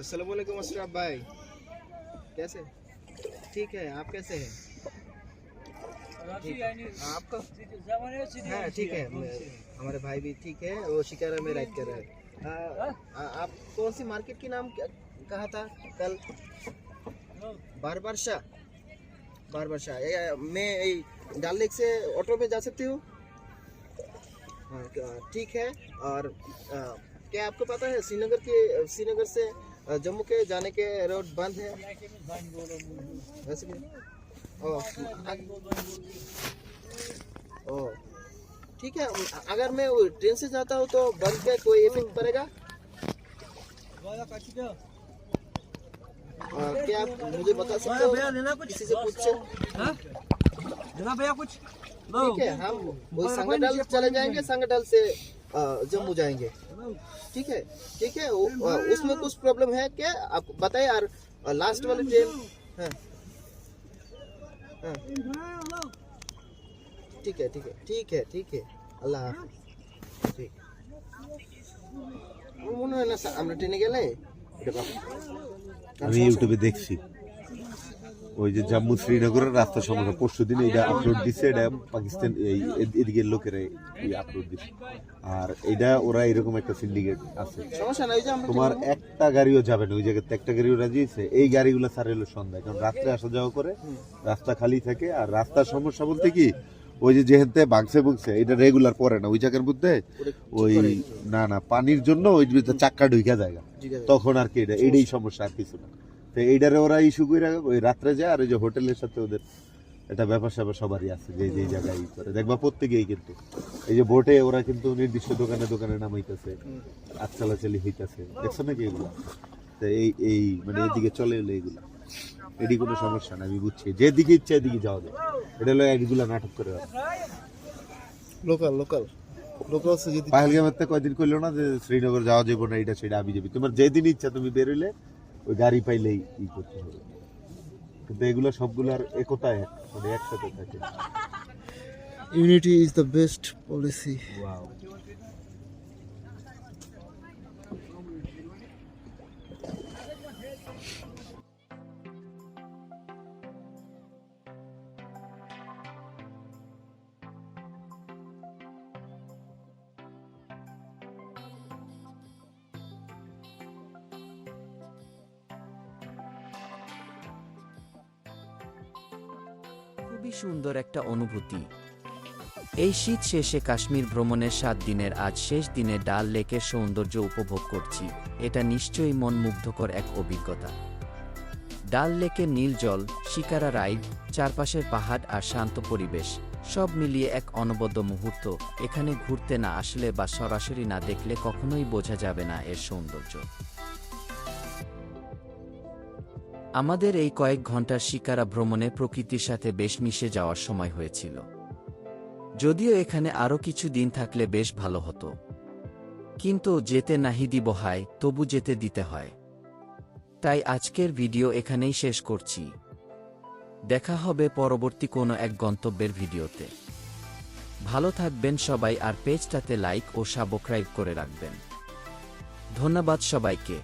अस्सलाम वालेकुम अशरफ भाई। कैसे? ठीक है आप कैसे हैं? आपका? हाँ ठीक है हमारे भाई भी ठीक है वो शिकारा में राइड कर रहे हैं। आ, आप कौन सी मार्केट की नाम कहा था कल? बार बार शाह बार बार शाह मैं डाल लेक से ऑटो में जा सकती हूँ? हाँ ठीक है और आ, क्या आपको पता है श्रीनगर के श्रीनगर से जम्मू के जाने के रोड बंद है। वैसे भी ओ, ओ ठीक है अगर मैं ट्रेन से जाता हूँ तो बंद पे कोई इफ़ेक्ट पड़ेगा? क्या आप मुझे बता सकते हो? किसी से पूछ? भैया कुछ। ठीक है हम वो संगडल चले जाएँगे संगडल से जम्मू जाएंगे ठीक है ठीक है वो- आ, उसमें कुछ प्रॉब्लम है क्या आप बताइए यार लास्ट वाली ट्रेन हाँ हाँ ठीक है ठीक है ठीक है ঠিক है আল্লাহ হাফেজ ঠিক আমার মনে হয় না আমরা ট্রেনে গেলে এটা পাবো আমি ইউটিউবে দেখছি ওই যে জম্মু শ্রীনগরের রাস্তা সমস্যা পরশু দিন এটা আপলোড দিছে এটা পাকিস্তান এই এ- এদিকের লোকেরা আপলোড দিছে। আর এটা ওরা এরকম একটা সিন্ডিকেট আছে। সমস্যা নাই যে আমরা তোমার একটা গাড়িও যাবে না ওই জায়গাতে একটা গাড়িও রাজি হয়েছে এই গাড়িগুলো সারে হলো সন্ধ্যায় কারণ রাত্রে আসা যাওয়া করে রাস্তা খালি থাকে আর রাস্তার সমস্যা বলতে কি ওই যে যেহেতু বাংসে বুংসে এটা রেগুলার পরে না ওই জায়গার মধ্যে ওই না না পানির জন্য ওই চাক্কা ঢুকা জায়গা তখন আর কি এটা এটাই সমস্যা আর কিছু না। তো এইটারে ওরা ইস্যু করে ওই রাত্রে যায় আর ওই যে হোটেলের সাথে ওদের এটা ব্যাপার স্যাপার সবারই আছে যে যে জায়গায় ই করে। দেখবা প্রত্যেকেই কিন্তু। এই যে বোটে ওরা কিন্তু নির্দিষ্ট দোকানে দোকানে নামাইতেছে আজ চালাচালি হইতেছে। দেখছ নাকি এগুলো? তো এই এই মানে এদিকে চলে এলো এইগুলা এটি কোনো সমস্যা না আমি বুঝছি। যেদিকে ইচ্ছা এদিকে যাওয়া যায়। এটা হলো এইগুলা নাটক করে লোকাল লোকাল লোকাল পাহেলগামের কয়দিন করল না যে শ্রীনগর যাওয়া যাব না এটা সেটা আবি যাবি। তোমার যেদিন ইচ্ছা তুমি বেরোলে ওই গাড়ি পাইলেই ই করতে হবে। কিন্তু এগুলো সবগুলোর একতায় একতা এক মানে একসাথে থাকে। Unity is the best policy খুবই সুন্দর একটা অনুভূতি। এই শীত শেষে কাশ্মীর ভ্রমণের সাত দিনের আজ শেষ দিনে ডাল লেকের সৌন্দর্য উপভোগ করছি। এটা নিশ্চয়ই মনমুগ্ধকর এক অভিজ্ঞতা। ডাল লেকের নীল জল, শিকারা রাইড চারপাশের পাহাড় আর শান্ত পরিবেশ, সব মিলিয়ে এক অনবদ্য মুহূর্ত। এখানে ঘুরতে না আসলে বা সরাসরি না দেখলে কখনোই বোঝা যাবে না এর সৌন্দর্য। আমাদের এই কয়েক ঘণ্টার শিকারা ভ্রমণে প্রকৃতির সাথে বেশ মিশে যাওয়ার সময় হয়েছিল। যদিও এখানে আরও কিছু দিন থাকলে বেশ ভালো হতো। কিন্তু যেতে নাহি দিব হায় তবু যেতে দিতে হয়। তাই আজকের ভিডিও এখানেই শেষ করছি। দেখা হবে পরবর্তী কোনো এক গন্তব্যের ভিডিওতে। ভালো থাকবেন সবাই আর পেজটাতে লাইক ও সাবস্ক্রাইব করে রাখবেন। ধন্যবাদ সবাইকে।